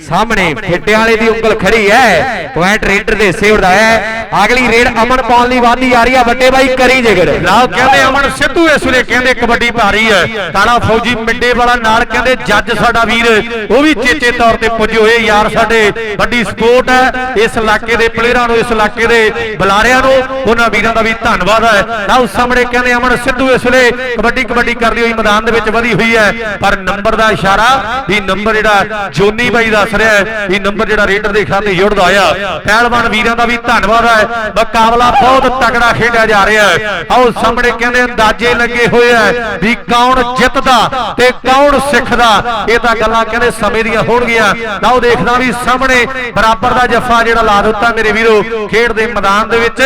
ਸਾਹਮਣੇ ਫਿੱਟੇ ਵਾਲੇ ਦੀ ਉਂਗਲ ਖੜੀ ਹੈ। ਪੁਆਇੰਟ ਰੇਡਰ ਦੇ ਸੇਵ ਦਾ ਹੈ। ਅਗਲੀ ਰੇਡ ਅਮਨ ਪਾਉਣ ਲਈ ਵਾਦੀ ਆ ਰਹੀ ਹੈ। ਵੱਡੇ ਬਾਈ ਕਰੀ ਜਿਗਰ। ਲਓ, ਕਹਿੰਦੇ ਅਮਨ ਸਿੱਧੂ ਇਸ ਵੇਲੇ ਕਹਿੰਦੇ ਕਬੱਡੀ ਭਾਰੀ ਹੈ। ਕਾਲਾ ਫੌਜੀ ਮਿੰਡੇ ਵਾਲਾ ਨਾਲ ਕਹਿੰਦੇ ਜੱਜ ਸਾਡਾ ਵੀਰ। ਉਹ ਵੀ ਚੇਚੇ ਤੌਰ ਤੇ ਪੁੱਜੇ ਹੋਏ ਯਾਰ ਸਾਡੇ। ਵੱਡੀ ਸਪੋਰਟ ਹੈ। ਇਸ ਇਲਾਕੇ ਦੇ ਪਲੇਅਰਾਂ ਨੂੰ, ਇਸ ਇਲਾਕੇ ਦੇ ਬੁਲਾਰਿਆਂ ਨੂੰ, ਉਹਨਾਂ ਵੀਰਾਂ ਦਾ ਵੀ ਧੰਨਵਾਦ ਹੈ। ਲਓ, ਸਾਹਮਣੇ ਕਹਿੰਦੇ ਅਮਨ ਸਿੱਧੂ ਇਸ ਵੇਲੇ ਕਬੱਡੀ ਕਬੱਡੀ ਕਰਦੀ ਹੋਈ ਮੈਦਾਨ ਦੇ ਵਿੱਚ ਵਧੀ ਹੋਈ ਹੈ। ਪਰ ਨੰਬਰ ਦਾ ਇਸ਼ਾਰਾ ਵੀ ਨੰਬਰ ਜਿਹੜਾ ਜੋਨੀ ਬਾਈ ਦਾ ਦੱਸ ਰਿਹਾ ਹੈ ਵੀ ਨੰਬਰ ਜਿਹੜਾ ਰੇਡਰ ਦੇ ਖਾਤੇ ਜੁੜਦਾ ਆ ਪਹਿਲਵਾਨ ਵੀਰਾਂ ਦਾ ਵੀ ਧੰਨਵਾਦ ਹੈ। ਮੁਕਾਬਲਾ ਬਹੁਤ ਤਕੜਾ ਖੇਡਿਆ ਜਾ ਰਿਹਾ ਹੈ। ਆਓ ਸਾਹਮਣੇ ਕਹਿੰਦੇ ਅੰਦਾਜ਼ੇ ਲੱਗੇ ਹੋਏ ਆ ਵੀ ਕੌਣ ਜਿੱਤਦਾ ਤੇ ਕੌਣ ਸਿੱਖਦਾ। ਇਹ ਤਾਂ ਗੱਲਾਂ ਕਹਿੰਦੇ ਸਮੇਂ ਦੀਆਂ ਹੋਣਗੀਆਂ। ਲਓ ਦੇਖਦਾ ਵੀ ਸਾਹਮਣੇ ਬਰਾਬਰ ਦਾ ਜੱਫਾ ਜਿਹੜਾ ਲਾ ਦਿੱਤਾ ਮੇਰੇ ਵੀਰੋ, ਖੇਡ ਦੇ ਮੈਦਾਨ ਦੇ ਵਿੱਚ।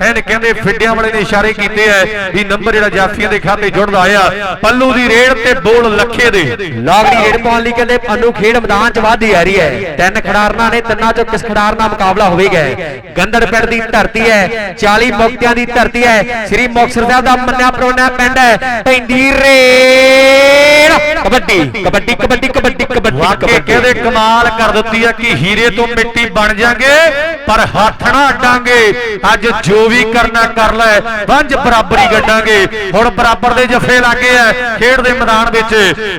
ਐਨ ਕਹਿੰਦੇ ਫਿੱਡਿਆਂ ਵਾਲੇ ਨੇ ਇਸ਼ਾਰੇ ਕੀਤੇ ਆ ਵੀ ਨੰਬਰ ਜਿਹੜਾ ਜਾਫੀਆਂ ਦੇ ਖਾਤੇ ਜੁੜਦਾ ਆਇਆ ਪੱਲੂ ਦੀ ਰੇਡ ਤੇ ਬੋਲ ਲੱਖੇ ਦੇ। ਲਾਗੜੀ ਰੇਡ ਪਾਉਣ ਲਈ ਕਹਿੰਦੇ ਪੱਲੂ ਖੇਡ ਮੈਦਾਨ 'ਚ ਵਾਧੀ ਆ ਰਹੀ ਹੈ। ਤਿੰਨ ਖਿਡਾਰਨਾਂ ਨੇ ਤਿੰਨਾਂ 'ਚੋਂ ਕਿਸ ਖਿਡਾਰ ਨਾਲ ਮੁਕਾਬਲਾ ਹੋਵੇਗਾ ਗੰਦੜ ਪਿੰਡ ਦੀ ਧਰਤੀ ਹੈ 40 ਮੁਕਤਿਆਂ ਦੀ ਧਰਤੀ ਹੈ ਸ੍ਰੀ ਮੁਕਤਸਰ ਸਾਹਿਬ ਦਾ ਮੰਨਿਆ ਪਰੋਣਿਆ ਪਿੰਡ ਹੈ ਪੈਂਦੀ ਰੇਡ ਕਬੱਡੀ ਕਬੱਡੀ ਕਬੱਡੀ ਕਬੱਡੀ ਕਬੱਡੀ ਵਾਕੇ ਕਹਿੰਦੇ ਕਮਾਲ ਕਰ ਦਿੱਤੀ ਆ ਕਿ ਹੀਰੇ ਤੋਂ ਮਿੱਟੀ ਬਣ ਜਾਾਂਗੇ। ਪਰ ਹੱਥ ਨਾ ਅੱਡਾਂਗੇ। ਅੱਜ ਜੋ ਵੀ ਕਰਨਾ ਕਰ ਲੈ। ਪੰਜ ਬਰਾਬਰੀ ਗੱਡਾਂਗੇ। ਹੁਣ ਬਰਾਬਰ ਦੇ ਜਫੇ ਲੱਗੇ ਆ ਖੇਡ ਦੇ ਮੈਦਾਨ ਵਿੱਚ।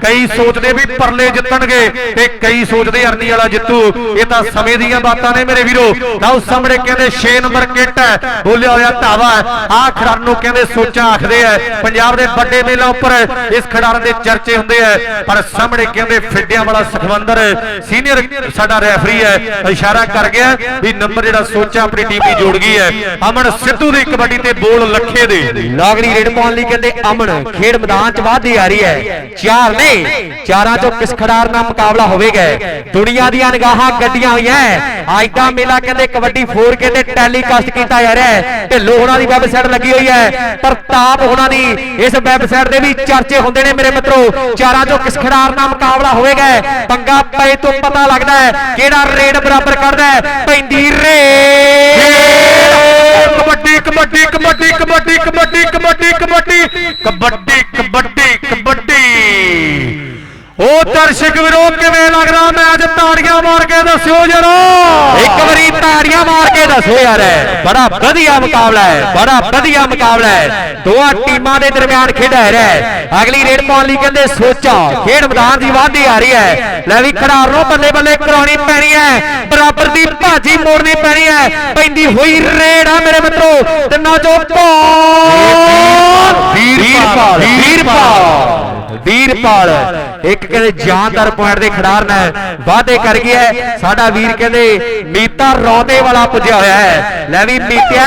ਕਈ ਸੋਚਦੇ ਵੀ ਪਰਲੇ ਜਿੱਤਣਗੇ ਤੇ ਕਈ ਸੋਚਦੇ ਅਰਨੀ ਵਾਲਾ ਜਿੱਤੂ। ਇਹ ਤਾਂ ਸਮੇਂ ਦੀਆਂ ਬਾਤਾਂ ਨੇ ਮੇਰੇ ਵੀਰੋ। ਲਓ ਸਾਹਮਣੇ ਕਹਿੰਦੇ 6 ਨੰਬਰ ਕਿੱਟ ਹੈ। ਬੋਲਿਆ ਹੋਇਆ ਧਾਵਾ ਆ ਖਿਡਾਰਨ ਨੂੰ ਕਹਿੰਦੇ ਸੋਚਾਂ ਆਖਦੇ ਆ ਪੰਜਾਬ ਦੇ ਵੱਡੇ ਮੇਲਾ ਉੱਪਰ ਇਸ ਖਿਡਾਰਨ ਦੇ ਚਰਚੇ ਹੁੰਦੇ ਆ ਪਰ ਸਾਹਮਣੇ ਕਹਿੰਦੇ ਫਿੱਡਿਆਂ ਵਾਲਾ ਸਖਵੰਦਰ ਸੀਨੀਅਰ ਸਾਡਾ ਰੈਫਰੀ ਹੈ। ਇਸ਼ਾਰਾ ਕਰ ਗਿਆ ਵੀ ਨੰਬਰ ਜਿਹੜਾ ਸੋਚਾਂ ਆਪਣੀ ਟੀਮ ਦੀ ਜੋੜ ਗਈ ਹੈ, ਅਮਨ ਸਿੱਧੂ ਦੀ ਕਬੱਡੀ ਤੇ ਬੋਲ ਲੱਖੇ ਦੇ। ਲਾਗੜੀ ਰੇਡ ਪਾਉਣ ਲਈ ਕਹਿੰਦੇ, ਅਮਨ, ਖੇਡ ਮੈਦਾਨ 'ਚ ਵਾਧੀ ਆ ਰਹੀ ਹੈ। ਚਾਰ ਨੇ, ਚਾਰਾਂ 'ਚੋਂ ਕਿਸ ਖਿਡਾਰ ਨਾਲ ਮੁਕਾਬਲਾ ਹੋਵੇਗਾ। ਦੁਨੀਆ ਦੀਆਂ ਨਿਗਾਹਾਂ ਗੱਡੀਆਂ ਹੋਈਆਂ ਅੱਜ ਦਾ ਮੇਲਾ ਕਹਿੰਦੇ, ਕਬੱਡੀ 4 ਕਹਿੰਦੇ ਟੈਲੀਕਾਸਟ ਕੀਤਾ ਜਾ ਰਿਹਾ ਹੈ ਤੇ ਲੋਹਣਾ ਦੀ ਵੈਬਸਾਈਟ ਲੱਗੀ ਹੋਈ ਹੈ। ਪ੍ਰਤਾਪ ਹੋਣਾ ਦੀ ਇਸ ਵੈਬਸਾਈਟ ਦੇ ਵੀ ਚਰਚੇ ਹੁੰਦੇ ਨੇ ਮੇਰੇ ਮਿੱਤਰੋ। ਚਾਰਾਂ 'ਚੋਂ ਕਿਸ ਖਿਡਾਰ ਨਾਲ ਮੁਕਾਬਲਾ ਹੋਵੇਗਾ। ਪੰਗਾ ਪਏ ਤੋਂ ਪਤਾ ਲੱਗਦਾ ਹੈ ਕਿਹੜਾ ਰੇਡ ਬਰਾਬਰ ਕਰਦਾ ਹੈ। ਪੈਂਦੀ ਰੇਡ ਕਬੱਡੀ ਕਬੱਡੀ ਕਬੱਡੀ ਕਬੱਡੀ ਕਬੱਡੀ ਕਬੱਡੀ ਕਬੱਡੀ ਕਬੱਡੀ ਕਬੱਡੀ ਕਬੱਡੀ ਉਹ ਦਰਸ਼ਕ ਵੀਰੋ ਕਿਵੇਂ ਲੱਗਦਾ ਮੈਚ? ਤਾੜੀਆਂ ਮਾਰ ਕੇ ਦੱਸਿਓ ਜਰਾ। ਇੱਕ ਵਾਰੀ ਤਾੜੀਆਂ ਮਾਰ ਕੇ ਦੱਸੋ ਯਾਰ। ਬੜਾ ਵਧੀਆ ਮੁਕਾਬਲਾ ਹੈ ਬੜਾ ਵਧੀਆ ਮੁਕਾਬਲਾ ਹੈ। ਦੋਹਾਂ ਟੀਮਾਂ ਦੇ ਦਰਮਿਆਨ ਖੇਡਿਆ ਰਿਹਾ ਹੈ। ਅਗਲੀ ਰੇਡ ਪਾਉਣ ਲਈ ਕਹਿੰਦੇ ਸੋਚਾ ਖੇਡ ਮੈਦਾਨ ਦੀ ਵਾਧੀ ਆ ਰਹੀ ਹੈ। ਲੈ ਵੀ ਖਿਡਾਰ ਨੂੰ ਬੱਲੇ ਬੱਲੇ ਕਰਾਉਣੀ ਪੈਣੀ ਹੈ। ਬਰਾਬਰ ਦੀ ਭਾਜੀ ਮੋੜਨੀ ਪੈਣੀ ਹੈ। ਪੈਂਦੀ ਹੋਈ ਰੇਡ ਆ ਮੇਰੇ ਮਿੱਤਰੋ। ਤਿੰਨਾਂ ਚੋਂ ਪਾਲ ਵੀਰਪਾਲ, ਵੀਰਪਾਲ। ਵੀਰਪਾਲ। ਇੱਕ ਕਹਿੰਦੇ ਜਾਨਦਾਰ ਪੁਆਇੰਟ ਦੇ ਖਿਡਾਰ ਨੇ, ਵਾਅਦੇ ਕਰ ਗਿਆ ਸਾਡਾ ਵੀਰ ਕਹਿੰਦੇ ਮੀਤਾ ਰੌਦੇ ਵਾਲਾ ਪੁੱਜਿਆ ਹੋਇਆ ਹੈ। ਲੈ ਵੀ ਮੀਤਿਆ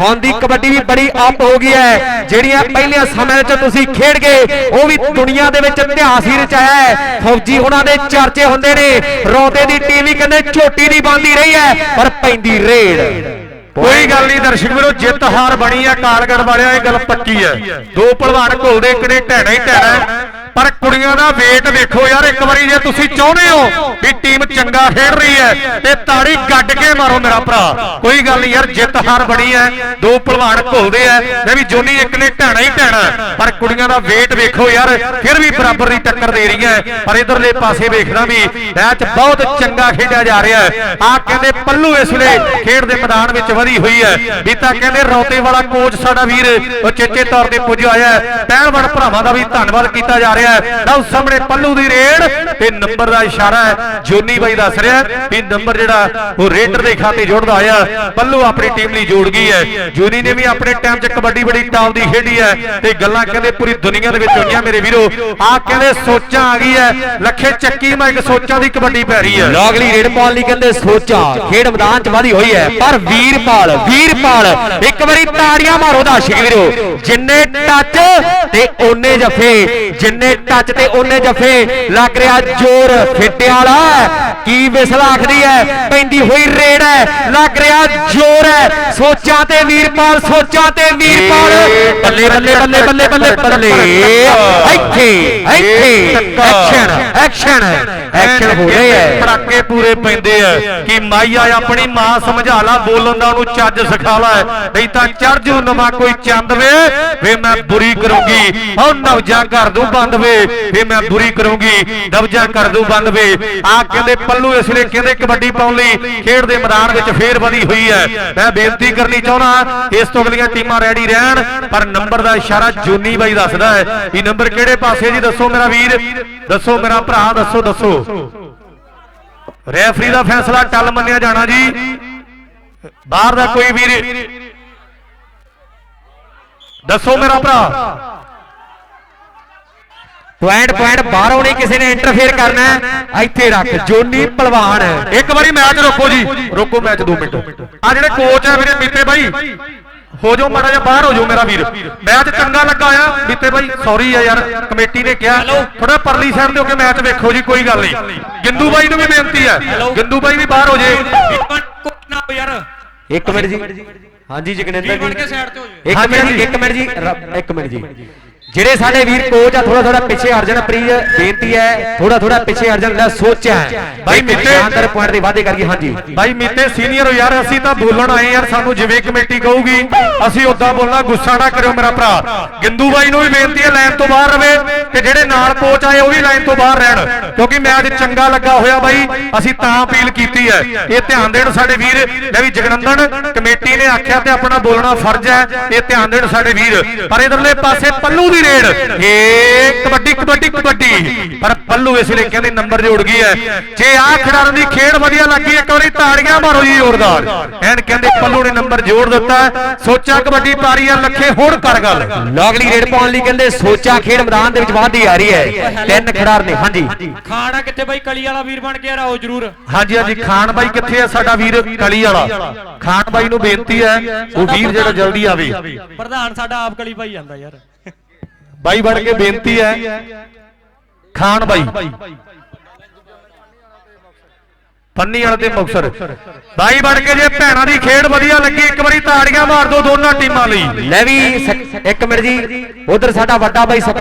ਹੁਣ ਦੀ ਕਬੱਡੀ ਵੀ ਬੜੀ ਅਪ ਹੋ ਗਈ ਹੈ। ਜਿਹੜੀਆਂ ਪਹਿਲੀਆਂ ਸਮੇਂ ਵਿੱਚ ਤੁਸੀਂ ਖੇਡ ਗਏ, ਉਹ ਵੀ ਦੁਨੀਆ ਦੇ ਵਿੱਚ ਇਤਿਹਾਸ ਹੀ ਰਚਾਇਆ ਹੈ। ਫੌਜੀ ਉਹਨਾਂ ਦੇ ਚਰਚੇ ਹੁੰਦੇ ਨੇ। ਰੌਦੇ ਦੀ ਟੀਮ ਵੀ ਕਹਿੰਦੇ ਝੋਟੀ ਨਹੀਂ ਬੰਦੀ ਰਹੀ ਹੈ, ਪਰ ਪੈਂਦੀ ਰੇੜ ਕੋਈ ਗੱਲ ਨਹੀਂ ਦਰਸ਼ਕ ਵੀਰੋ, ਜਿੱਤ ਹਾਰ ਬਣੀ ਆ ਕਾਲਗੜ ਵਾਲਿਆਂ ਇਹ ਗੱਲ ਪੱਕੀ ਹੈ। ਦੋ ਭਲਵਾਨ ਘੁਲਦੇ ਇੱਕ ਨੇ ਢਹਿਣਾ ਹੀ ਢਹਿਣਾ ਪਰ ਕੁੜੀਆਂ ਦਾ ਵੇਟ ਵੇਖੋ ਯਾਰ, ਇੱਕ ਵਾਰੀ ਜੇ ਤੁਸੀਂ ਚਾਹੁੰਦੇ ਹੋ ਵੀ ਟੀਮ ਚੰਗਾ ਖੇਡ ਰਹੀ ਹੈ, ਤੇ ਤਾੜੀ ਗੱਡ ਕੇ ਮਾਰੋ ਮੇਰਾ ਭਰਾ। ਕੋਈ ਗੱਲ ਨਹੀਂ ਯਾਰ, ਜਿੱਤ ਹਾਰ ਬਣੀ ਹੈ, ਦੋ ਭਲਵਾਨ ਘੁਲਦੇ ਆ ਮੈਂ ਵੀ ਜੋਨੀ ਇੱਕ ਨੇ ਢਹਿਣਾ ਹੀ ਢਹਿਣਾ ਪਰ ਕੁੜੀਆਂ ਦਾ ਵੇਟ ਵੇਖੋ ਯਾਰ, ਫਿਰ ਵੀ ਬਰਾਬਰ ਦੀ ਟੱਕਰ ਦੇ ਰਹੀਆਂ ਹੈ। ਪਰ ਇਧਰਲੇ ਪਾਸੇ ਵੇਖਣਾ ਵੀ ਮੈਚ ਬਹੁਤ ਚੰਗਾ ਖੇਡਿਆ ਜਾ ਰਿਹਾ ਹੈ। ਆ ਕਹਿੰਦੇ ਪੱਲੂ ਇਸ ਵੇਲੇ ਖੇਡ ਦੇ ਮੈਦਾਨ ਵਿੱਚ ਵਧੀ ਹੋਈ ਹੈ। ਵੀ ਤਾਂ ਕਹਿੰਦੇ ਰੌਤੇ ਵਾਲਾ ਕੋਚ ਸਾਡਾ ਵੀਰ, ਉਹ ਚੇਚੇ ਤੌਰ ਤੇ ਪੁੱਜਿਆ ਹੋਇਆ ਹੈ। ਪਹਿਲਵਾਨ ਭਰਾਵਾਂ ਦਾ ਵੀ ਧੰਨਵਾਦ ਕੀਤਾ ਜਾ ਰਿਹਾ ਹੈ। ਲਓ ਸਾਹਮਣੇ ਪੱਲੂ ਦੀ ਰੇਡ ਤੇ ਨੰਬਰ ਦਾ ਇਸ਼ਾਰਾ ਹੈ। ਜੋਨੀ ਬਾਈ ਦੱਸ ਰਿਹਾ ਵੀ ਨੰਬਰ ਜਿਹੜਾ ਉਹ ਰੇਡਰ ਦੇ ਖਾਤੇ ਜੋੜਦਾ ਆਇਆ। ਪੱਲੂ ਆਪਣੀ ਟੀਮ ਲਈ ਜੋੜ ਗਈ ਹੈ। ਜੋਨੀ ਨੇ ਵੀ ਆਪਣੇ ਟਾਈਮ 'ਚ ਕਬੱਡੀ ਬੜੀ ਟਾਪ ਦੀ ਖੇਡੀ ਹੈ ਤੇ ਗੱਲਾਂ ਕਹਿੰਦੇ ਪੂਰੀ ਦੁਨੀਆ ਦੇ ਵਿੱਚ ਹੋਈਆਂ ਮੇਰੇ ਵੀਰੋ। ਆ ਕਹਿੰਦੇ ਸੋਚਾਂ ਆ ਗਈ ਹੈ। ਲੱਖੇ ਚੱਕੀ ਮੈਂ ਇੱਕ ਸੋਚਾਂ ਦੀ ਕਬੱਡੀ ਪੈ ਰਹੀ ਹੈ। ਲਾਗਲੀ ਰੇਡ ਪਾਉਣ ਲਈ ਕਹਿੰਦੇ ਸੋਚਾਂ। ਖੇਡ ਮੈਦਾਨ 'ਚ ਵਾਧੀ ਹੋਈ ਹੈ। ਪਰ ਵੀਰਪਾਲ ਵੀਰਪਾਲ, ਇੱਕ ਵਾਰੀ ਤਾੜੀਆਂ ਮਾਰੋ ਦਾ ਵੀਰੋ। ਜਿੰਨੇ ਟੱਚ ਤੇ ਓਨੇ ਜਫੇ, ਜਿੰਨੇ ਟੱਚ ਤੇ ਓਨੇ ਜਫੇ ਲੱਗ ਰਿਹਾ ਜ਼ੋਰ ਫਿੱਟੇ ਵਾਲਾ। ਕੀ ਵਿਸਲ ਆਖਦੀ ਹੈ? ਪੈਂਦੀ ਹੋਈ ਰੇਡ ਹੈ ਲੱਗ ਰਿਹਾ ਜ਼ੋਰ ਹੈ। ਸੋਚਾਂ ਤੇ ਵੀਰਪਾਲ ਸੋਚਾਂ ਤੇ ਵੀਰਪਾਲ। ਬੱਲੇ ਬੱਲੇ ਬੱਲੇ ਬੱਲੇ ਬੱਲੇ ਬੱਲੇ। ਇੱਥੇ ਇੱਥੇ। ਐਕਸ਼ਨ ਐਕਸ਼ਨ ਐਕਸ਼ਨ ਹੋ ਰਹੇ ਹੈ। ਪੜਾਕੇ ਪੂਰੇ ਪੈਂਦੇ ਆ। ਕਿ ਮਾਈਆ ਆਪਣੀ ਮਾਂ ਸਮਝਾ ਲਾ ਬੋਲਣ ਦਾ ਉਹਨੂੰ ਚੱਜ ਸਿਖਾ ਲਾ। ਨਹੀਂ ਤਾਂ ਚੜ ਜੂ ਨਵਾਂ ਕੋਈ ਚੰਦ ਵੇ। ਵੇ ਮੈਂ ਬੁਰੀ ਕਰੂੰਗੀ। ਉਹ ਨਵਜਾ ਕਰ ਦੂੰ ਬੰਦ ਵੇ ਵੇ ਮੈਂ ਬੁਰੀ ਕਰੂੰਗੀ ਨਵਜਾ ਕਰ ਦੂੰ ਬੰਦ ਵੇ ਆ ਕਹਿੰਦੇ ਪੱਲੂ ਇਸ ਲਈ ਕਹਿੰਦੇ ਕਬੱਡੀ ਪਾਉਣ ਲਈ ਖੇਡ ਦੇ ਮੈਦਾਨ ਵਿੱਚ ਫੇਰ ਵਧੀ ਹੋਈ ਹੈ। ਮੈਂ ਬੇਨਤੀ ਕਰਨੀ ਚਾਹੁੰਦਾ ਇਸ ਤੋਂ ਅਗਲੀਆਂ ਟੀਮਾਂ ਰੈਡੀ ਰਹਿਣ ਪਰ ਨੰਬਰ ਦਾ ਇਸ਼ਾਰਾ ਜੋਨੀ ਬਾਈ ਦੱਸਦਾ ਹੈ। ਵੀ ਨੰਬਰ ਕਿਹੜੇ ਪਾਸੇ ਜੀ? ਦੱਸੋ ਮੇਰਾ ਵੀਰ। ਦੱਸੋ ਮੇਰਾ ਭਰਾ ਦੱਸੋ ਦੱਸੋ। ਰੈਫਰੀ ਦਾ ਫੈਸਲਾ ਟੱਲ ਮੰਨਿਆ ਜਾਣਾ ਜੀ। ਬਾਹਰ ਦਾ ਕੋਈ ਵੀਰ। ਦੱਸੋ ਮੇਰਾ ਭਰਾ। ਪੁਆਇੰਟ ਪੁਆਇੰਟ ਬਾਹਰੋਂ ਨਹੀਂ ਕਿਸੇ ਨੇ ਇੰਟਰਫੇਅਰ ਕਰਨਾ। ਇੱਥੇ ਰੱਖ ਜੋਨੀ ਪਹਿਲਵਾਨ ਇੱਕ ਵਾਰੀ ਮੈਚ ਰੋਕੋ ਜੀ। ਰੋਕੋ ਮੈਚ 2 ਮਿੰਟ। ਆ ਜਿਹੜੇ ਕੋਚ ਆ ਵੀਰੇ ਮੀਤੇ ਬਾਈ ਹੋ ਜਾਓ ਮਾੜਾ ਜਿਹਾ ਬਾਹਰ ਹੋ ਜਾਓ ਮੇਰਾ ਵੀਰ। ਮੈਚ ਚੰਗਾ ਲੱਗਾ ਆ। ਮੀਤੇ ਬਾਈ ਸੌਰੀ ਆ ਯਾਰ ਕਮੇਟੀ ਨੇ ਕਿਹਾ। ਥੋੜਾ ਪਰਲੀ ਸਾਈਡ ਤੇ ਹੋ ਕੇ ਮੈਚ ਵੇਖੋ ਜੀ ਕੋਈ ਗੱਲ ਨਹੀਂ। ਗਿੰਦੂ ਬਾਈ ਨੂੰ ਵੀ ਬੇਨਤੀ ਹੈ ਗਿੰਦੂ ਬਾਈ ਵੀ ਬਾਹਰ ਹੋ ਜੇ। ਨਾ ਯਾਰ। ਇੱਕ ਮਿੰਟ ਜੀ। ਹਾਂਜੀ ਜਗਨਿੰਦਰ ਜੀ। ਇੱਕ ਮਿੰਟ ਜੀ। ਹਾਂਜੀ। ਇੱਕ ਮਿੰਟ ਜੀ। ਰ- ਇੱਕ ਮਿੰਟ ਜੀ। ਜਿਹੜੇ ਸਾਡੇ ਵੀਰ ਕੋਚ ਆ ਥੋੜਾ ਥੋੜਾ ਪਿੱਛੇ ਹਟ ਜਾਣਾ ਪ੍ਰੀਜ ਬੇਨਤੀ ਹੈ ਥੋੜਾ ਥੋੜਾ ਪਿੱਛੇ ਹਟ ਜਾਣਾ ਲੈ ਸੋਚਿਆ ਬਾਈ ਮਿੱਤੇ- ਸ਼ਾਨਦਾਰ ਪੁਆਇੰਟ ਦੇ ਵਾਅਦੇ ਕਰੀਏ ਹਾਂਜੀ। ਬਾਈ ਮੀਤੇ ਸੀਨੀਅਰ ਹੋ ਯਾਰ ਅਸੀਂ ਤਾਂ ਬੋਲਣ ਆਏ ਯਾਰ ਸਾਨੂੰ ਜਿਵੇਂ ਕਮੇਟੀ ਕਹੂਗੀ ਅਸੀਂ ਉਦਾਂ ਬੋਲਣਾ ਗੁੱਸਾ ਨਾ ਕਰਿਓ ਮੇਰਾ ਭਰਾ। ਗਿੰਦੂ ਬਾਈ ਨੂੰ ਵੀ ਬੇਨਤੀ ਹੈ ਲਾਈਨ ਤੋਂ ਬਾਹਰ ਰਵੇ ਤੇ ਜਿਹੜੇ ਨਾਲ ਕੋਚ ਆਏ ਉਹ ਵੀ ਲਾਈਨ ਤੋਂ ਬਾਹਰ ਰਹਿਣ। ਕਿਉਂਕਿ ਮੈਚ ਚੰਗਾ ਲੱਗਾ ਹੋਇਆ ਬਾਈ ਅਸੀਂ ਤਾਂ ਅਪੀਲ ਕੀਤੀ ਹੈ। ਇਹ ਧਿਆਨ ਦੇਣ ਸਾਡੇ ਵੀਰ ਮੈਂ ਵੀ ਜਗਨੰਦਨ ਕਮੇਟੀ ਨੇ ਆਖਿਆ ਤੇ ਆਪਣਾ ਬੋਲਣਾ ਫਰਜ਼ ਹੈ ਇਹ ਧਿਆਨ ਦੇਣ ਸਾਡੇ ਵੀਰ। ਪਰ ਇਧਰਲੇ ਪਾਸੇ ਪੱਲੂ ਦੀ ਰੇਡ ਇਹ ਕਬੱਡੀ ਕਬੱਡੀ ਕਬੱਡੀ। ਪਰ ਪੱਲੂ ਇਸ ਲਈ ਕਹਿੰਦੇ ਨੰਬਰ ਜੋੜ ਗਈ ਹੈ। ਜੇ ਆਹ ਖਿਡਾਰਨ ਦੀ ਖੇਡ ਵਧੀਆ ਲੱਗੀ ਇੱਕ ਵਾਰੀ ਤਾੜੀਆਂ ਮਾਰੋ ਜੀ ਜ਼ੋਰਦਾਰ। ਐਨ ਕਹਿੰਦੇ ਪੱਲੂ ਨੇ ਨੰਬਰ ਜੋੜ ਦਿੱਤਾ ਸੋਚਾ ਕਬੱਡੀ ਪਾਰੀ ਆ ਲੱਖੇ ਹੁਣ ਕਰ ਗੱਲ। ਲੌਗਲੀ ਰੇਡ ਪਾਉਣ ਲਈ ਕਹਿੰਦੇ ਸੋਚਾ ਖੇਡ ਮੈਦਾਨ ਦੇ ਵਿੱਚ ਵਾਧੀ ਆ ਰਹੀ ਹੈ। ਤਿੰਨ ਖਿਡਾਰ ਨੇ ਹਾਂਜੀ। ਖਾਣਾ ਕਿੱਥੇ ਬਾਈ? ਕਲੀ ਵਾਲਾ ਵੀਰ ਬਣ ਕੇ ਆਓ ਜਰੂਰ। ਹਾਂਜੀ ਹਾਂਜੀ। ਖਾਨ ਬਾਈ ਕਿੱਥੇ ਆ ਸਾਡਾ ਵੀਰ? ਕਲੀ ਵਾਲਾ। ਖਾਨ ਬਾਈ ਨੂੰ ਬੇਨਤੀ ਹੈ ਉਹ ਵੀਰ ਜਿਹੜਾ ਜਲਦੀ ਆਵੇ। ਪ੍ਰਧਾਨ ਸਾਡਾ ਆਪ ਕਲੀ ਭਾਈ ਜਾਂਦਾ ਯਾਰ। ਬਾਈ ਬਣ ਕੇ ਬੇਨਤੀ ਹੈ। ਖਾਨ ਬਾਈ। ਪੰਨੀ ਵਾਲੇ ਤੇ ਮੁਕਸਰ। ਬਾਈ ਬਣ ਕੇ ਜੇ ਭੈਣਾਂ ਦੀ ਖੇਡ ਵਧੀਆ ਲੱਗੀ, ਇੱਕ ਵਾਰੀ ਤਾੜੀਆਂ ਮਾਰ ਦਿਓ ਦੋਨਾਂ ਟੀਮਾਂ ਲਈ। ਲੈ ਵੀ ਇੱਕ ਮਿੰਟ ਜੀ, ਉਧਰ ਸਾਡਾ ਵੱਡਾ ਬਾਈ